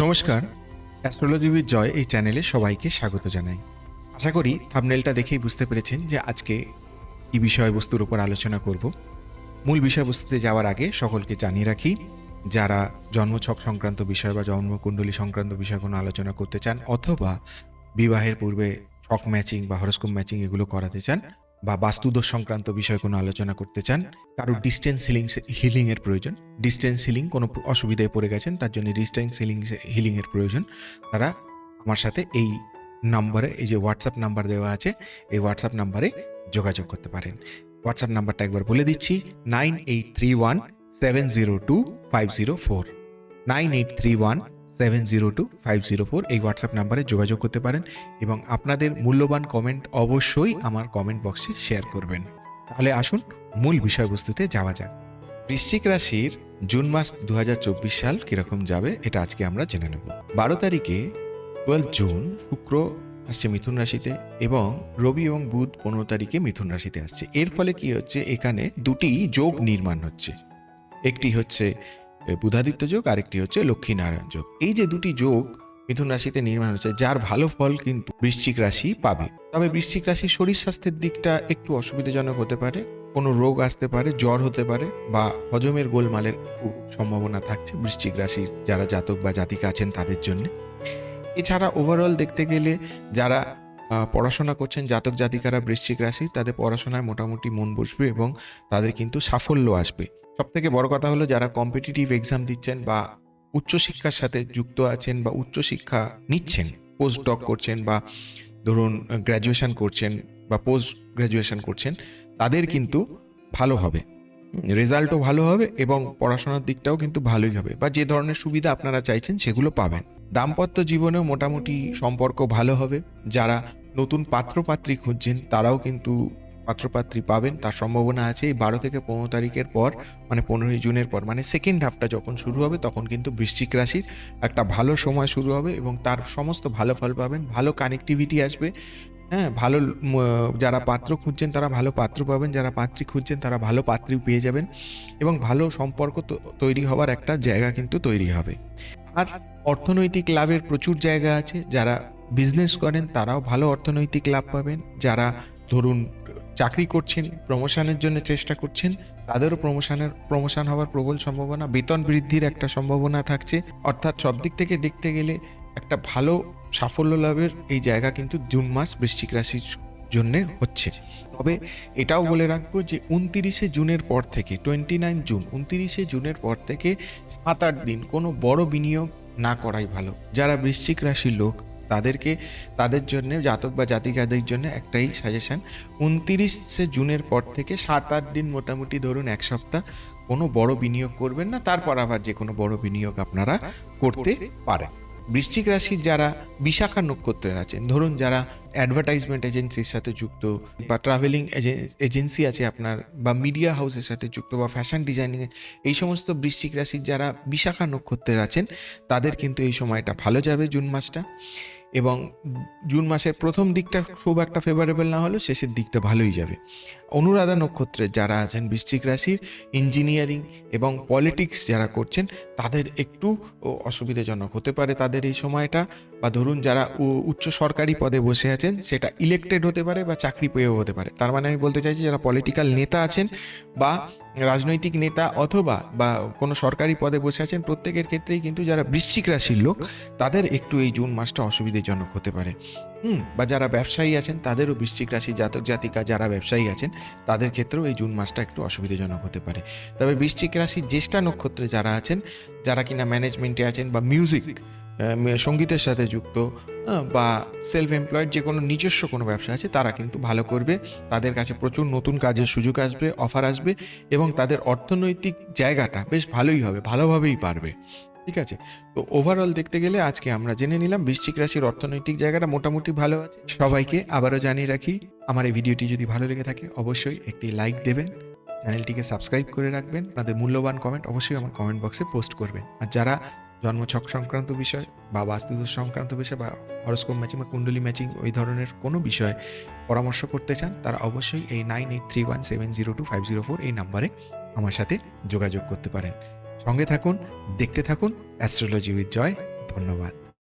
নমস্কার। Astrology with joy এই চ্যানেলে সবাইকে স্বাগত জানাই। আশা করি থামনেলটা দেখেই বুঝতে পেরেছেন যে আজকে কি বিষয়বস্তুর উপর আলোচনা করব। মূল বিষয়বস্তুতে যাওয়ার আগে সকলকে জানিয়ে রাখি, যারা জন্মছক সংক্রান্ত বিষয় বা জন্মকুণ্ডলী সংক্রান্ত বিষয় কোনো আলোচনা করতে চান অথবা বিবাহের পূর্বে ছক ম্যাচিং বা হরস্কোপ ম্যাচিং এগুলো করাতে চান বা বাস্তুদোষ সংক্রান্ত বিষয় কোনো আলোচনা করতে চান কারোর ডিস্টেন্স হিলিং হিলিং এর প্রয়োজন ডিস্টেন্স হিলিং কোনো অসুবিধায় পড়ে গেছেন, তার জন্য ডিস্টেন্স হিলিং হিলিং এর প্রয়োজন, তারা আমার সাথে এই নাম্বারে, এই যে হোয়াটসঅ্যাপ নাম্বার দেওয়া আছে, এই হোয়াটসঅ্যাপ নাম্বারে যোগাযোগ করতে পারেন। হোয়াটসঅ্যাপ নাম্বারটা একবার বলে দিচ্ছি nine eight three one seven zero two five zero four nine eight three one seven zero two five zero four এই হোয়াটসঅ্যাপ নাম্বারে যোগাযোগ করতে পারেন এবং আপনাদের মূল্যবান কমেন্ট অবশ্যই আমার কমেন্ট বক্সে শেয়ার করবেন। তাহলে আসুন মূল বিষয়বস্তুতে যাওয়া যাক। বৃশ্চিক রাশির জুন মাস দু হাজার চব্বিশ সাল কীরকম যাবে এটা আজকে আমরা জেনে নেব। বারো তারিখে টুয়েলভ জুন শুক্র আসছে মিথুন রাশিতে এবং রবি এবং বুধ পনেরো তারিখে মিথুন রাশিতে আসছে। এর ফলে কি হচ্ছে? এখানে দুটি যোগ নির্মাণ হচ্ছে। একটি হচ্ছে বুধাদিত্য যোগ, আরেকটি হচ্ছে লক্ষ্মীনারায়ণ যোগ। এই যে দুটি যোগ মিথুন রাশিতে নির্মাণ হচ্ছে, যার ভালো ফল কিন্তু বৃশ্চিক রাশি পাবে। তবে বৃশ্চিক রাশির শরীর স্বাস্থ্যের দিকটা একটু অসুবিধাজনক হতে পারে, কোনো রোগ আসতে পারে, জ্বর হতে পারে, বা হজমের গোলমালের সম্ভাবনা থাকছে বৃশ্চিক রাশির যারা জাতক বা জাতিকা আছেন তাদের জন্য। এছাড়া ওভারঅল দেখতে গেলে যারা পড়াশোনা করছেন জাতক জাতিকারা বৃশ্চিক রাশি, তাদের পড়াশোনায় মোটামুটি মন বসবে এবং তাদের কিন্তু সাফল্য আসবে। সব থেকে বড় কথা হলো যারা কম্পিটিটিভ এক্সাম দিচ্ছেন বা উচ্চশিক্ষার সাথে যুক্ত আছেন বা উচ্চশিক্ষা নিচ্ছেন পোস্ট ডক করছেন বা ধরুন গ্র্যাজুয়েশন করছেন বা পোস্ট গ্র্যাজুয়েশন করছেন, তাদের কিন্তু ভালো হবে। রেজাল্টও ভালো হবে এবং পড়াশোনার দিকটাও কিন্তু ভালোই হবে বা যে ধরনের সুবিধা আপনারা চাইছেন সেগুলো পাবেন। দাম্পত্য জীবনেও মোটামুটি সম্পর্ক ভালো হবে। যারা নতুন পাত্রপাত্রী খুঁজছেন তারাও কিন্তু পাত্রপাত্রী পাবেন, তার সম্ভাবনা আছে। এই বারো থেকে পনেরো তারিখের পর মানে পনেরোই জুনের পর মানে সেকেন্ড হাফটা যখন শুরু হবে, তখন কিন্তু বৃশ্চিক রাশির একটা ভালো সময় শুরু হবে এবং তার সমস্ত ভালো ফল পাবেন। ভালো কানেক্টিভিটি আসবে। হ্যাঁ ভালো যারা পাত্র খুঁজছেন, তারা ভালো পাত্র পাবেন। যারা পাত্রী খুঁজছেন, তারা ভালো পাত্রী পেয়ে যাবেন এবং ভালো সম্পর্ক তৈরি হওয়ার একটা জায়গা কিন্তু তৈরি হবে। আর অর্থনৈতিক লাভের প্রচুর জায়গা আছে। যারা বিজনেস করেন, তারাও ভালো অর্থনৈতিক লাভ পাবেন। যারা ধরুন চাকরি করছেন প্রমোশনের জন্য চেষ্টা করছেন, তাদেরও প্রমোশনের প্রমোশন হওয়ার প্রবল সম্ভাবনা, বেতন বৃদ্ধির একটা সম্ভাবনা থাকছে। অর্থাৎ সব দিক থেকে দেখতে গেলে একটা ভালো সাফল্য লাভের এই জায়গা কিন্তু জুন মাস বৃশ্চিক রাশির জন্যে হচ্ছে। তবে এটাও বলে রাখব যে উনতিরিশে জুনের পর থেকে টোয়েন্টি নাইন জুন, উনতিরিশে জুনের পর থেকে সাত আট দিন কোনো বড় বিনিয়োগ না করাই ভালো। যারা বৃশ্চিক রাশির লোক তাদেরকে তাদের জন্য জাতক বা জাতিকাদের জন্য একটাই সাজেশান উনতিরিশে জুনের পর থেকে সাত আট দিন মোটামুটি ধরুন এক সপ্তাহ কোনো বড় বিনিয়োগ করবেন না তারপর আবার যে কোনো বড় বিনিয়োগ আপনারা করতে পারেন। বৃশ্চিক রাশির যারা বিশাখা নক্ষত্রের আছেন ধরুন যারা অ্যাডভার্টাইজমেন্ট এজেন্সির সাথে যুক্ত বা ট্রাভেলিং এজেন্সি আছে আপনার বা মিডিয়া হাউসের সাথে যুক্ত বা ফ্যাশন ডিজাইনিং এই সমস্ত বৃশ্চিক রাশির যারা বিশাখা নক্ষত্রের আছেন তাদের কিন্তু এই সময়টা ভালো যাবে জুন মাসটা। এবং জুন মাসের প্রথম দিকটা খুব একটা ফেভারেবল না হলেও শেষের দিকটা ভালোই যাবে। অনুরাধা নক্ষত্রের যারা আছেন বৃশ্চিক রাশির ইঞ্জিনিয়ারিং এবং পলিটিক্স যারা করছেন, তাদের একটু অসুবিধাজনক হতে পারে তাদের এই সময়টা। বা ধরুন যারা উচ্চ সরকারি পদে বসে আছেন, সেটা ইলেক্টেড হতে পারে বা চাকরি পেয়েও হতে পারে। তার মানে আমি বলতে চাইছি যারা পলিটিক্যাল নেতা আছেন বা রাজনৈতিক নেতা অথবা বা কোনো সরকারি পদে বসে আছেন, প্রত্যেকের ক্ষেত্রেই কিন্তু যারা বৃশ্চিক রাশির লোক, তাদের একটু এই জুন মাসটা অসুবিধাজনক হতে পারে। হুম, বা যারা ব্যবসায়ী আছেন, তাদেরও বৃশ্চিক রাশি জাতক জাতিকা যারা ব্যবসায়ী আছেন, তাদের ক্ষেত্রেও এই জুন মাসটা একটু অসুবিধাজনক হতে পারে। তবে বৃশ্চিক রাশি জ্যেষ্ঠা নক্ষত্রে যারা আছেন, যারা কিনা ম্যানেজমেন্টে আছেন বা মিউজিক সঙ্গীতের সাথে যুক্ত বা সেলফ এমপ্লয়েড যে কোনো নিজস্ব কোনো ব্যবসা আছে, তারা কিন্তু ভালো করবে। তাদের কাছে প্রচুর নতুন কাজের সুযোগ আসবে অফার আসবে এবং তাদের অর্থনৈতিক জায়গাটা বেশ ভালোই হবে, ভালোভাবেই পারবে। ঠিক আছে? তো ওভারঅল দেখতে গেলে আজকে আমরা জেনে নিলাম বৃশ্চিক রাশির অর্থনৈতিক জায়গাটা মোটামুটি ভালো আছে। সবাইকে আবারও জানিয়ে রাখি, আমার এই ভিডিওটি যদি ভালো লেগে থাকে অবশ্যই একটি লাইক দেবেন, চ্যানেলটিকে সাবস্ক্রাইব করে রাখবেন, আপনাদের মূল্যবান কমেন্ট অবশ্যই আমার কমেন্ট বক্সে পোস্ট করবেন। আর যারা জন্মছক সংক্রান্ত বিষয় বা বাস্তুদোষ সংক্রান্ত বিষয় বা হরস্কোপ ম্যাচিং বা কুণ্ডলি ম্যাচিং ওই ধরনের কোনো বিষয়ে পরামর্শ করতে চান, তারা অবশ্যই এই nine eight three one seven zero two five zero four এই নাম্বারে আমার সাথে যোগাযোগ করতে পারেন। সঙ্গে থাকুন দেখতে থাকুন অ্যাস্ট্রোলজি উইথ জয় ধন্যবাদ।